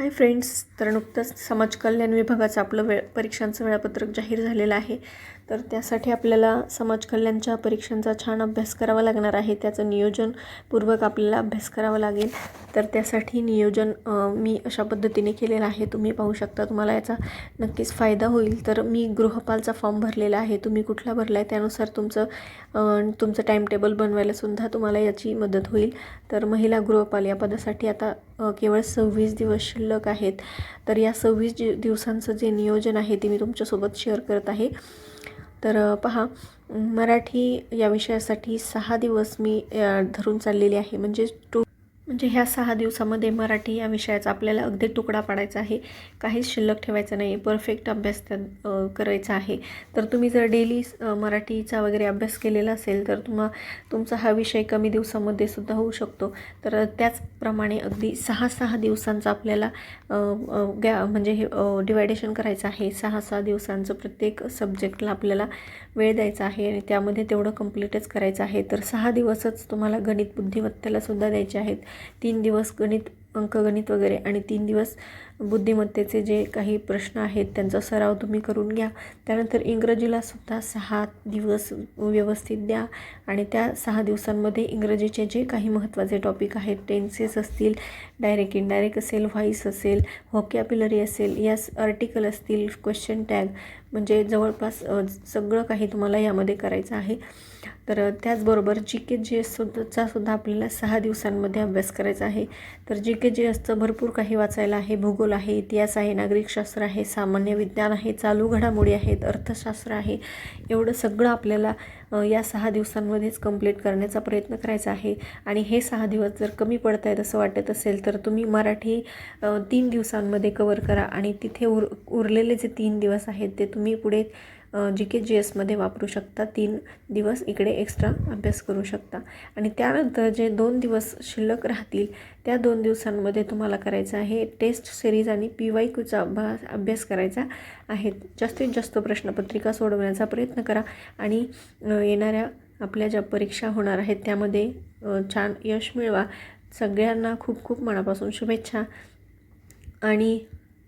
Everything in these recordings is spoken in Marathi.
हाय फ्रेंड्स तर नुकतंच समाज कल्याण विभागाचं आपलं वेळ परीक्षांचं वेळापत्रक जाहीर झालेलं आहे. तर त्यासाठी आपल्याला समाज कल्याणच्या परीक्षांचा छान अभ्यास करावा लागणार आहे. त्याचं नियोजनपूर्वक आपल्याला अभ्यास करावा लागेल. तर त्यासाठी नियोजन मी अशा पद्धतीने केलेलं आहे. तुम्ही पाहू शकता तुम्हाला याचा नक्कीच फायदा होईल. तर मी गृहपालचा फॉर्म भरलेला आहे. तुम्ही कुठला भरला आहे त्यानुसार तुमचं तुमचं टाईम टेबल बनवायला सुद्धा तुम्हाला याची मदत होईल. तर महिला गृहपाल या पदासाठी आता केवळ सव्वीस दिवस शिल्लक आहेत. तर या सव्वीस दिवसांचं जे नियोजन आहे ते मी तुमच्यासोबत शेअर करत आहे. तर पहा मराठी या विषयासाठी सहा दिवस मी धरून चाललेली आहे. म्हणजे टू म्हणजे ह्या सहा दिवसामध्ये मराठी या विषयाचा आपल्याला अगदी तुकडा पाडायचा आहे. काहीच शिल्लक ठेवायचं नाही. परफेक्ट अभ्यास त्या करायचा आहे. तर तुम्ही जर डेली मराठीचा वगैरे अभ्यास केलेला असेल तर तुम्हा तुमचा हा विषय कमी दिवसामध्ये सुद्धा होऊ शकतो. तर त्याचप्रमाणे अगदी सहा सहा दिवसांचा आपल्याला गॅ म्हणजे हे डिवायडेशन करायचं आहे. सहा सहा दिवसांचं प्रत्येक सब्जेक्टला आपल्याला वेळ द्यायचा आहे आणि त्यामध्ये तेवढं कम्प्लीटच करायचं आहे. तर सहा दिवसच तुम्हाला गणित बुद्धिमत्तेला सुद्धा द्यायचे आहेत. तीन दिवस गणित अंकगणित वगैरे आणि तीन दिवस बुद्धिमत्तेचे जे काही प्रश्न आहेत त्यांचा सराव तुम्ही करून घ्या. त्यानंतर इंग्रजीला सुद्धा सहा दिवस व्यवस्थित द्या आणि त्या सहा दिवसांमध्ये इंग्रजीचे जे काही महत्त्वाचे टॉपिक आहेत टेन्सेस असतील डायरेक्ट इनडायरेक्ट असेल व्हॉईस असेल व्हॉकॅप्युलरी असेल यास आर्टिकल असतील क्वेश्चन टॅग म्हणजे जवळपास सगळं काही तुम्हाला यामध्ये करायचं आहे. तर त्याचबरोबर जी के जी एस सुद्धा आपल्याला सहा दिवसांमध्ये अभ्यास करायचा आहे. तर जी के जी एसचं भरपूर काही वाचायला आहे भूगोल आहे इतिहास आहे नागरिकशास्त्र आहे सामान्य विज्ञान आहे चालू घडामोडी आहेत अर्थशास्त्र आहे. एवढं सगळं आपल्याला या सहा दिवसांमध्येच कंप्लीट करण्याचा प्रयत्न करायचा आहे. आणि हे सहा दिवस जर कमी पडत आहेत असं वाटत असेल तर तुम्ही मराठी तीन दिवसांमध्ये कवर करा. आणि तिथे उर उरलेले जे तीन दिवस आहेत ते तुम्ही पुढे जी के जी एसमध्ये वापरू शकता तीन दिवस इकडे एक्स्ट्रा अभ्यास करू शकता. आणि त्यानंतर जे दोन दिवस शिल्लक राहतील त्या दोन दिवसांमध्ये तुम्हाला करायचं आहे टेस्ट सिरीज आणि पी वाय क्यूचा अभ्यास अभ्यास करायचा आहे. जास्तीत जास्त प्रश्नपत्रिका सोडवण्याचा प्रयत्न करा आणि येणाऱ्या आपल्या ज्या परीक्षा होणार आहेत त्यामध्ये छान यश मिळवा. सगळ्यांना खूप खूप मनापासून शुभेच्छा. आणि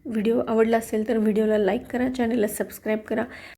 व्हिडिओ आवडला असेल तर व्हिडिओला लाईक करा चॅनलला सबस्क्राईब करा.